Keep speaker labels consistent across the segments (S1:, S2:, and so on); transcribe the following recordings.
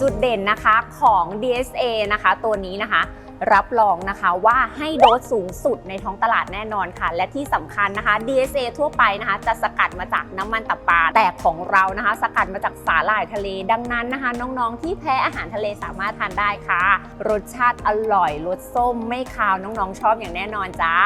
S1: จุดเด่นนะคะของ DSA นะคะ ตัวนี้นะคะ รับรองนะคะว่าให้โดสสูงสุดในท้องตลาดแน่นอนค่ะ และที่สำคัญนะคะ DSA ทั่วไปนะคะ จะสกัดมาจากน้ำมันตับปลาแต่ของเรานะคะ สกัดมาจากสาหร่ายทะเล ดังนั้นนะคะ น้องๆ ที่แพ้อาหารทะเลสามารถทานได้ค่ะ รสชาติอร่อยรสส้มไม่คาวน้องๆ ชอบอย่างแน่นอนจ้า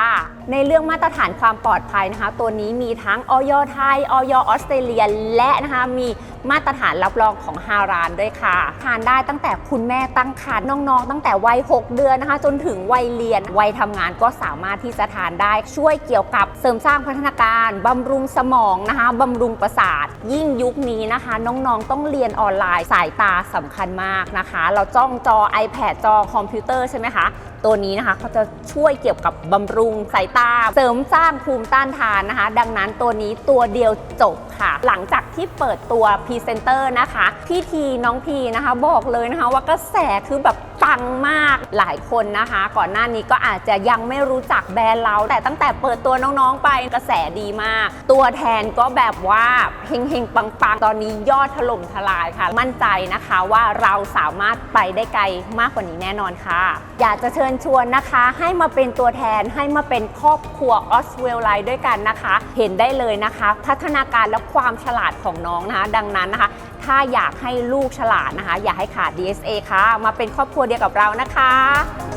S1: ในเรื่องมาตรฐานความปลอดภัยนะคะ ตัวนี้มีทั้งออยไทยออยออสเตรเลียและนะคะมี มาตรฐานรับรองของฮารานด้วยค่ะ ทานได้ตั้งแต่คุณแม่ตั้งครรภ์น้องๆ ตั้งแต่วัย 6 เดือนนะคะ จนถึงวัยเรียน วัยทำงานก็สามารถที่จะทานได้ ช่วยเกี่ยวกับเสริมสร้างพัฒนาการบำรุงสมองนะคะบำรุงประสาท ยิ่งยุคนี้นะคะ น้องๆ ต้องเรียนออนไลน์สายตาสำคัญมากนะคะ เราจ้องจอ iPad จอคอมพิวเตอร์ใช่ไหมคะ ตัวนี้นะคะเขาจะช่วยเกี่ยวกับบำรุงสายตา เสริมสร้างภูมิต้านทานนะคะ ดังนั้นตัวนี้ตัวเดียวจบค่ะ หลังจากที่เปิดตัวพรีเซนเตอร์นะคะพี่ทีน้องพีนะคะบอกเลยนะคะว่ากระแสคือแบบปังมากหลายคนนะคะ ก่อนหน้านี้ก็อาจจะยังไม่รู้จักแบรนด์เรา แต่ตั้งแต่เปิดตัวน้องๆไปกระแสดีมาก ตัวแทนก็แบบว่าเฮงๆปังๆ ตอนนี้ยอดถล่มทลายค่ะ มั่นใจนะคะว่าเราสามารถไปได้ไกลมากกว่านี้แน่นอนค่ะ อยากจะเชิญชวนนะคะ ให้มาเป็นตัวแทนให้มาเป็นครอบครัวออสเวลไลด้วยกันนะคะ เห็นได้เลยนะคะ พัฒนาการและความฉลาดของน้องนะคะ ดังนั้นนะคะ ถ้าอยากให้ลูกฉลาดนะคะ อย่าให้ขาด DSA ค่ะ มาเป็นครอบครัวเดียวกับเรานะคะ